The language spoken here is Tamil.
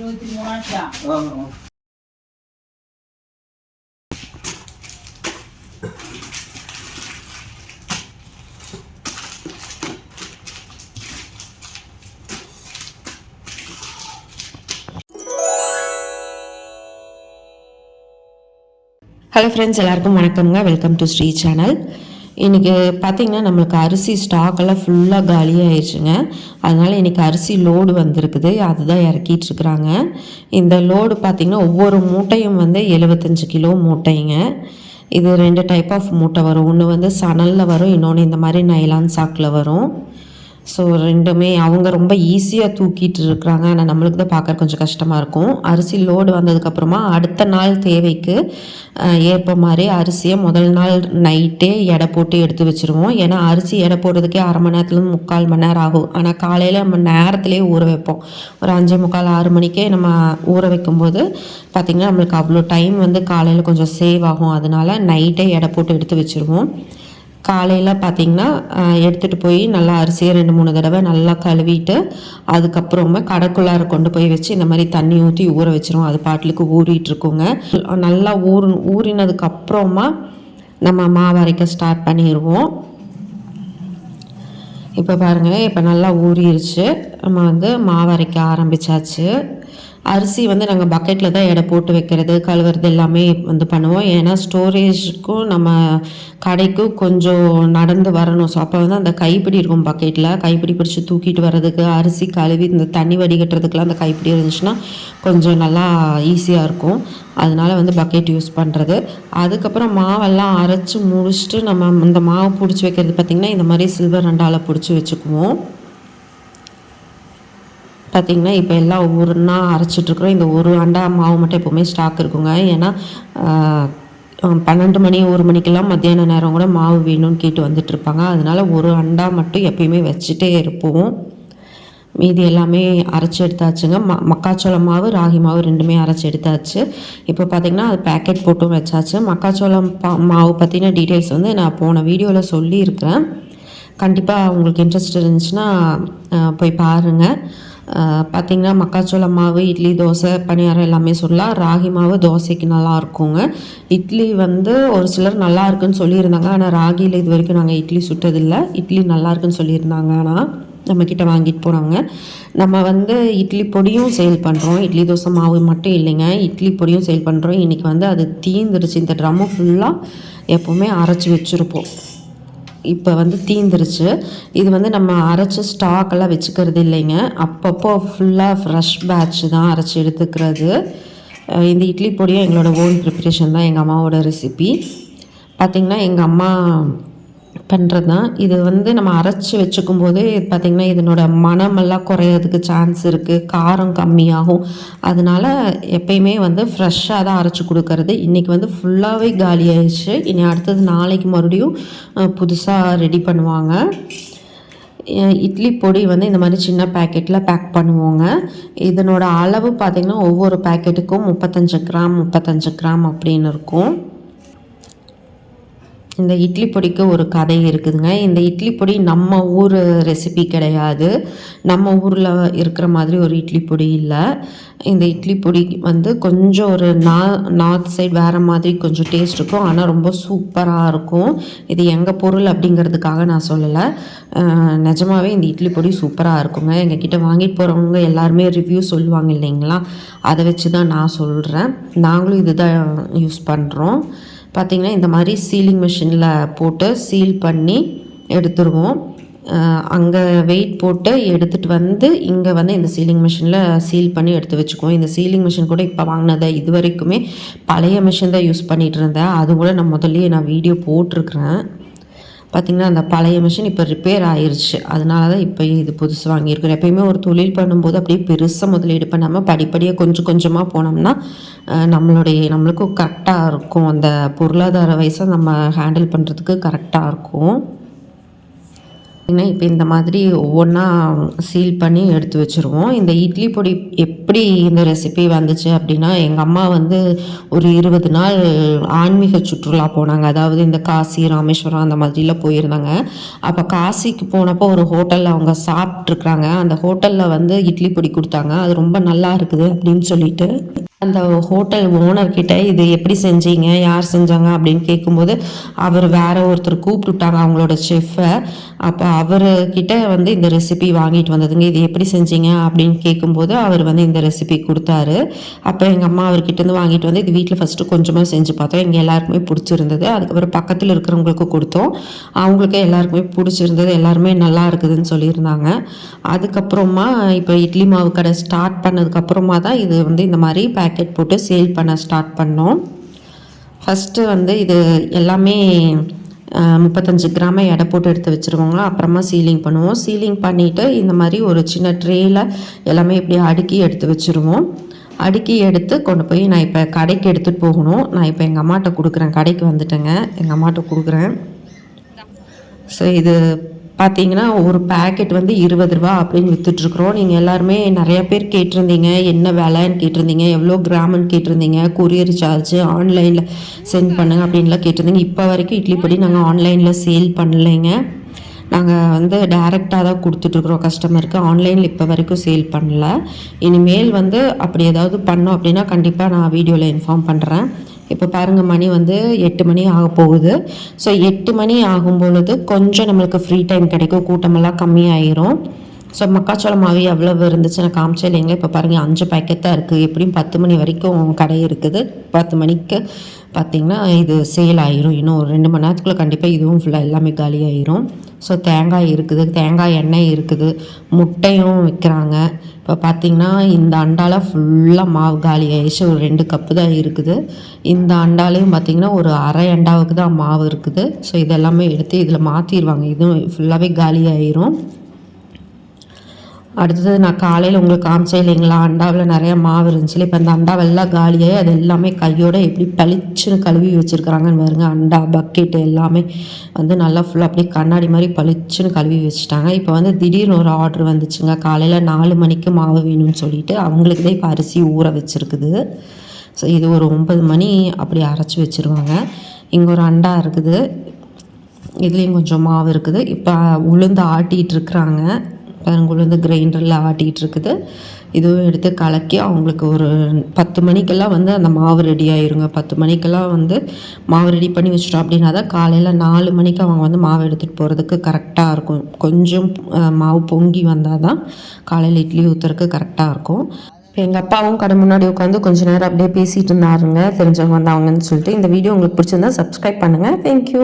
இருபத்தி மூணாச்சா ஹலோ ஃப்ரெண்ட்ஸ் எல்லாருக்கும் வணக்கம்ங்க. வெல்கம் டு ஸ்ரீ சேனல் இன்றைக்கி பார்த்தீங்கன்னா நம்மளுக்கு அரிசி ஸ்டாக்கெல்லாம் ஃபுல்லாக காலியாகிடுச்சுங்க அதனால் இன்றைக்கி அரிசி லோடு வந்திருக்குது. அதுதான் இறக்கிட்டு இருக்கிறாங்க. இந்த லோடு பார்த்திங்கன்னா ஒவ்வொரு மூட்டையும் வந்து எழுபத்தஞ்சு கிலோ மூட்டைங்க. இது ரெண்டு டைப் ஆஃப் மூட்டை வரும். ஒன்று வந்து சணலில் வரும். இன்னொன்று இந்த மாதிரி நைலான் சாக்கில் வரும். ஸோ ரெண்டுமே அவங்க ரொம்ப ஈஸியாக தூக்கிட்டு இருக்கிறாங்க. ஆனால் நம்மளுக்கு தான் பார்க்க கொஞ்சம் கஷ்டமாக இருக்கும். அரிசி லோடு வந்ததுக்கப்புறமா அடுத்த நாள் தேவைக்கு ஏற்ப மாதிரி அரிசியை முதல் நாள் நைட்டே எடை போட்டு எடுத்து வச்சுருவோம். ஏன்னா அரிசி எடை போடுறதுக்கே அரை மணி நேரத்துலேருந்து முக்கால் மணி நேரம் ஆகும். ஆனால் காலையில் நம்ம நேரத்துலேயே ஊற வைப்போம். ஒரு அஞ்சே முக்கால் ஆறு மணிக்கே நம்ம ஊற வைக்கும்போது பார்த்திங்கன்னா நம்மளுக்கு அவ்வளோ டைம் வந்து காலையில் கொஞ்சம் சேவ் ஆகும். அதனால நைட்டே எடை போட்டு எடுத்து வச்சுருவோம். காலையில் பார்த்திங்கன்னா எடுத்துகிட்டு போய் நல்லா அரிசியை ரெண்டு மூணு தடவை நல்லா கழுவிட்டு அதுக்கப்புறமா கடைக்குள்ளார கொண்டு போய் வச்சு இந்த மாதிரி தண்ணி ஊற்றி ஊற வச்சிருவோம். அது பாட்டிலுக்கு ஊறிட்டு இருக்குங்க நல்லா ஊறு ஊறினதுக்கப்புறமா நம்ம மாவு அரைக்க ஸ்டார்ட் பண்ணிடுவோம் இப்போ பாருங்கள் இப்போ நல்லா ஊறிடுச்சு நம்ம வந்து மாவு அரைக்க ஆரம்பிச்சாச்சு. அரிசி வந்து நாங்கள் பக்கெட்டில் தான் எடை போட்டு வைக்கிறது கழுவுறது எல்லாமே வந்து பண்ணுவோம். ஏன்னா ஸ்டோரேஜுக்கும் நம்ம கடைக்கும் கொஞ்சம் நடந்து வரணும். ஸோ அப்போ வந்து அந்த கைப்பிடி இருக்கும் பக்கெட்டில் கைப்பிடி பிடிச்சி தூக்கிட்டு வர்றதுக்கு அரிசி கழுவி இந்த தண்ணி வடிகட்டுறதுக்குலாம் அந்த கைப்பிடி இருந்துச்சுன்னா கொஞ்சம் நல்லா ஈஸியாக இருக்கும். அதனால வந்து பக்கெட் யூஸ் பண்ணுறது அதுக்கப்புறம் மாவெல்லாம் அரைச்சி முடிச்சுட்டு நம்ம இந்த மாவு பிடிச்சி வைக்கிறது பார்த்திங்கன்னா இந்த மாதிரி சில்வர் ரெண்டால் பிடிச்சி வச்சுக்குவோம். பார்த்திங்கன்னா இப்போ எல்லாம் ஒவ்வொருன்னா அரைச்சிட்ருக்குறோம் இந்த ஒரு அண்டா மாவு மட்டும் எப்போவுமே ஸ்டாக் இருக்குங்க. ஏன்னா பன்னெண்டு மணி ஒரு மணிக்கெல்லாம் மத்தியான நேரம் கூட மாவு வேணும்னு கேட்டு வந்துட்டுருப்பாங்க. அதனால் ஒரு அண்டா மட்டும் எப்பயுமே வச்சுட்டே இருப்போம். மீதி எல்லாமே அரைச்சி எடுத்தாச்சுங்க. ம மக்காச்சோளம் மாவு ராகி மாவு ரெண்டுமே அரைச்சி எடுத்தாச்சு. இப்போ பார்த்திங்கன்னா அது பேக்கெட் போட்டும் வச்சாச்சு. மக்காச்சோளம் பா மாவு பற்றின டீட்டெயில்ஸ் வந்து நான் போன வீடியோவில் சொல்லியிருக்கிறேன். கண்டிப்பாக உங்களுக்கு இன்ட்ரெஸ்ட் இருந்துச்சுன்னா போய் பாருங்கள் பார்த்திங்கன்னா மக்காச்சோளம் மாவு இட்லி தோசை பணியாரம் எல்லாமே சொல்லலாம். ராகி மாவு தோசைக்கு நல்லா இருக்குங்க. இட்லி வந்து ஒரு சிலர் நல்லா இருக்குன்னு சொல்லியிருந்தாங்க. ஆனால் ராகியில் இது வரைக்கும் நாங்கள் இட்லி சுட்டதில்லை. இட்லி நல்லா இருக்குன்னு சொல்லியிருந்தாங்க. ஆனால் நம்மக்கிட்ட வாங்கிட்டு போகிறாங்க நம்ம வந்து இட்லி பொடியும் சேல் பண்ணுறோம் இட்லி தோசை மாவு மட்டும் இல்லைங்க. இட்லி பொடியும் சேல் பண்ணுறோம் இன்றைக்கி வந்து அது தீந்துருச்சு. இந்த ட்ரம்மு ஃபுல்லாக எப்போவுமே அரைச்சி வச்சுருப்போம். இப்போ வந்து தீந்துருச்சு. இது வந்து நம்ம அரைச்சி ஸ்டாக்கெல்லாம் வச்சுக்கிறது இல்லைங்க. அப்பப்போ ஃபுல்லாக ஃப்ரெஷ் பேட்ச் தான் அரைச்சி எடுத்துக்கிறது. இந்த இட்லி பொடியும் எங்களோட ஓன் ப்ரிப்பரேஷன் தான் எங்கள் அம்மாவோட ரெசிபி பார்த்திங்கன்னா எங்கள் அம்மா பண்ணுறது தான் இது வந்து நம்ம அரைச்சி வச்சுக்கும் போது பார்த்திங்கன்னா இதனோட மனமெல்லாம் குறையிறதுக்கு சான்ஸ் இருக்குது காரம் கம்மியாகும். அதனால் எப்பயுமே வந்து ஃப்ரெஷ்ஷாக தான் அரைச்சி கொடுக்கறது. இன்றைக்கி வந்து ஃபுல்லாகவே காலி ஆயிடுச்சு இனி அடுத்தது நாளைக்கு மறுபடியும் புதுசாக ரெடி பண்ணுவாங்க. இட்லி பொடி வந்து இந்த மாதிரி சின்ன பேக்கெட்டில் பேக் பண்ணுவோங்க. இதனோட அளவு பார்த்திங்கன்னா ஒவ்வொரு பேக்கெட்டுக்கும் முப்பத்தஞ்சு கிராம் முப்பத்தஞ்சு கிராம் அப்படின்னு இருக்கும். இந்த இட்லி பொடிக்கு ஒரு கதை இருக்குதுங்க. இந்த இட்லி பொடி நம்ம ஊர் ரெசிபி கிடையாது. நம்ம ஊரில் இருக்கிற மாதிரி ஒரு இட்லி பொடி இல்லை. இந்த இட்லி பொடி வந்து கொஞ்சம் ஒரு நா நார்த் சைடு வேறு மாதிரி கொஞ்சம் டேஸ்ட் இருக்கும். ஆனால் ரொம்ப சூப்பராக இருக்கும். இது எங்கள் பொருள் அப்படிங்கிறதுக்காக நான் சொல்லலை. நிஜமாகவே நிஜமாவே இந்த இட்லி பொடி சூப்பராக இருக்குங்க. எங்ககிட்ட வாங்கிட்டு போகிறவங்க எல்லாருமே ரிவ்யூ சொல்லுவாங்க இல்லைங்களா? அதை வச்சு தான் நான் சொல்கிறேன் நாங்களும் இதுதான் யூஸ் பண்ணுறோம் பார்த்திங்கன்னா இந்த மாதிரி சீலிங் மிஷினில் போட்டு சீல் பண்ணி எடுத்துருவோம். அங்கே வெயிட் போட்டு எடுத்துகிட்டு வந்து இங்கே வந்து இந்த சீலிங் மிஷினில் சீல் பண்ணி எடுத்து வச்சுக்குவோம். இந்த சீலிங் மிஷின் கூட இப்போ வாங்கினதை இது வரைக்குமே பழைய மிஷின் தான் யூஸ் பண்ணிகிட்டு இருந்தேன். அது கூட நான் முதல்லையே நான் வீடியோ போட்டிருக்கிறேன். பார்த்திங்கன்னா அந்த பழைய மிஷின் இப்போ ரிப்பேர் ஆயிடுச்சு அதனால தான் இப்போ இது புதுசு வாங்கியிருக்கிறோம். எப்பயுமே ஒரு தொழில் பண்ணும்போது அப்படியே பெருசாக முதலீடு பண்ணாமல் படிப்படியாக கொஞ்சம் கொஞ்சமாக போனோம்னா நம்மளுடைய நம்மளுக்கும் கரெக்டாக இருக்கும். அந்த பொருளாதார வயசை நம்ம ஹேண்டில் பண்ணுறதுக்கு கரெக்டாக இருக்கும். இப்போ இந்த மாதிரி ஒவ்வொன்றா சீல் பண்ணி எடுத்து வச்சுருவோம். இந்த இட்லி பொடி எப்படி இந்த ரெசிபி வந்துச்சு அப்படின்னா எங்கள் அம்மா வந்து ஒரு இருபது நாள் ஆன்மீக சுற்றுலா போனாங்க. அதாவது இந்த காசி ராமேஸ்வரம் அந்த மாதிரிலாம் போயிருந்தாங்க. அப்போ காசிக்கு போனப்போ ஒரு ஹோட்டலில் அவங்க சாப்பிட்ருக்குறாங்க அந்த ஹோட்டலில் வந்து இட்லி பொடி கொடுத்தாங்க. அது ரொம்ப நல்லா இருக்குது அப்படின்னு சொல்லிட்டு. அந்த ஹோட்டல் ஓனர்கிட்ட இது எப்படி செஞ்சீங்க? யார் செஞ்சாங்க? அப்படின்னு கேட்கும்போது அவர் வேற ஒருத்தர் கூப்பிட்டுட்டாங்க அவங்களோட செஃப்பை அப்போ அவர்கிட்ட வந்து இந்த ரெசிபி வாங்கிட்டு வந்ததுங்க. இது எப்படி செஞ்சீங்க? அப்படின்னு கேட்கும்போது அவர் வந்து இந்த ரெசிபி கொடுத்தாரு. அப்போ எங்கள் அம்மா அவர்கிட்ட வாங்கிட்டு வந்து இது வீட்டில் ஃபஸ்ட்டு கொஞ்சமாக செஞ்சு பார்த்தோம். எங்கள் எல்லாருக்குமே பிடிச்சிருந்தது. அதுக்கப்புறம் பக்கத்தில் இருக்கிறவங்களுக்கு கொடுத்தோம். அவங்களுக்கு எல்லாருக்குமே பிடிச்சிருந்தது. எல்லாருமே நல்லா இருக்குதுன்னு சொல்லியிருந்தாங்க. அதுக்கப்புறமா இப்போ இட்லி மாவு கடை ஸ்டார்ட் பண்ணதுக்கப்புறமா தான் இது வந்து இந்த மாதிரி பேக்கெட் போட்டு சேல் பண்ண ஸ்டார்ட் பண்ணோம். ஃபஸ்ட்டு வந்து இது எல்லாமே முப்பத்தஞ்சு கிராம எடை போட்டு எடுத்து வச்சுருவாங்க அப்புறமா சீலிங் பண்ணுவோம். சீலிங் பண்ணிவிட்டு இந்த மாதிரி ஒரு சின்ன ட்ரேயில் எல்லாமே இப்படி அடுக்கி எடுத்து வச்சுருவோம். அடுக்கி எடுத்து கொண்டு போய் நான் இப்போ கடைக்கு எடுத்துகிட்டு போகணும். நான் இப்போ எங்கள் அம்மாட்ட கொடுக்குறேன். கடைக்கு வந்துட்டேங்க. எங்கள் அம்மாட்ட கொடுக்குறேன். ஸோ இது பார்த்தீங்கன்னா ஒரு பேக்கெட் வந்து இருபது ரூபா அப்படின்னு விற்றுட்ருக்குறோம் நீங்கள் எல்லாருமே நிறையா பேர் கேட்டிருந்தீங்க என்ன விலைன்னு கேட்டிருந்தீங்க எவ்வளோ கிராமுன்னு கேட்டிருந்தீங்க கொரியர் சார்ஜ் ஆன்லைனில் சென்ட் பண்ணுங்க அப்படின்லாம் கேட்டிருந்தீங்க. இப்போ வரைக்கும் இட்லி பொடி நாங்கள் ஆன்லைனில் சேல் பண்ணலைங்க. நாங்கள் வந்து டைரெக்டாக தான் கொடுத்துட்ருக்குறோம் கஸ்டமருக்கு ஆன்லைனில் இப்போ வரைக்கும் சேல் பண்ணல. இனிமேல் வந்து அப்படி ஏதாவது பண்ணோம் அப்படின்னா கண்டிப்பாக நான் வீடியோவில் இன்ஃபார்ம் பண்ணுறேன் இப்போ பாருங்கள் மணி வந்து எட்டு மணி ஆக போகுது. ஸோ எட்டு மணி ஆகும் பொழுது கொஞ்சம் நம்மளுக்கு ஃப்ரீ டைம் கிடைக்கும். கூட்டமெல்லாம் கம்மியாயிரும். ஸோ மக்காச்சோளம் மாவு எவ்வளவு இருந்துச்சு நான் காமிச்சேன் இல்லைங்களா? இப்போ பாருங்கள் அஞ்சு பேக்கெட் தான் இருக்குது எப்படியும் பத்து மணி வரைக்கும் கடை இருக்குது. பத்து மணிக்கு பார்த்திங்கன்னா இது சேல் ஆயிரும். இன்னும் ஒரு ரெண்டு மணி நேரத்துக்குள்ளே கண்டிப்பாக இதுவும் ஃபுல்லாக எல்லாமே காலியாயிரும். ஸோ தேங்காய் இருக்குது. தேங்காய் எண்ணெய் இருக்குது. முட்டையும் விற்கிறாங்க இப்போ பார்த்திங்கன்னா இந்த அண்டால ஃபுல்லாக மாவு காலி ஆயிடுச்சு ஒரு ரெண்டு கப்பு தான் இருக்குது. இந்த அண்டாலையும் பார்த்திங்கன்னா ஒரு அரை அண்டாவுக்கு தான் மாவு இருக்குது. ஸோ இதெல்லாமே எடுத்து இதில் மாற்றிடுவாங்க இதுவும் ஃபுல்லாகவே காலி ஆயிரும் அடுத்தது நான் காலையில் உங்களுக்கு காமிச்சேன் இல்லைங்களா? அண்டாவில் நிறைய மாவு இருந்துச்சு. இப்போ அந்த அண்டாவெல்லாம் காலியாகி அது எல்லாமே கையோடு எப்படி பளிச்சுன்னு கழுவி வச்சுருக்குறாங்கன்னு பாருங்க. அண்டா பக்கெட்டு எல்லாமே வந்து நல்லா ஃபுல்லாக அப்படியே கண்ணாடி மாதிரி பளிச்சுன்னு கழுவி வச்சுட்டாங்க. இப்போ வந்து திடீர்னு ஒரு ஆர்டர் வந்துச்சுங்க. காலையில் நாலு மணிக்கு மாவு வேணும்னு சொல்லிட்டு அவங்களுக்கு தான் இப்போ அரிசி ஊற வச்சுருக்குது. ஸோ இது ஒரு ஒன்பது மணி அப்படி அரைச்சி வச்சுருவாங்க. இங்கே ஒரு அண்டா இருக்குது. இதுலேயும் கொஞ்சம் மாவு இருக்குது. இப்போ உளுந்து ஆட்டிகிட்டு இருக்கிறாங்க. பாருங்க வந்து கிரைண்டரில் ஆட்டிகிட்டு இருக்குது. இதுவும் எடுத்து கலக்கி அவங்களுக்கு ஒரு பத்து மணிக்கெல்லாம் வந்து அந்த மாவு ரெடி ஆயிருங்க. பத்து மணிக்கெல்லாம் வந்து மாவு ரெடி பண்ணி வச்சிட்டோம் அப்படின்னா தான் காலையில் நாலு மணிக்கு அவங்க வந்து மாவு எடுத்துகிட்டு போகிறதுக்கு கரெக்டாக இருக்கும். கொஞ்சம் மாவு பொங்கி வந்தால் தான் காலையில் இட்லி ஊற்றுறதுக்கு கரெக்டாக இருக்கும். இப்போ எங்கள் அப்பாவும் கடை முன்னாடி உட்காந்து கொஞ்ச நேரம் அப்படியே பேசிகிட்டு இருந்தாருங்க. தெரிஞ்சவங்க வந்தாங்கன்னு சொல்லிட்டு இந்த வீடியோ உங்களுக்கு பிடிச்சிருந்தா சப்ஸ்கிரைப் பண்ணுங்கள் தேங்க்யூ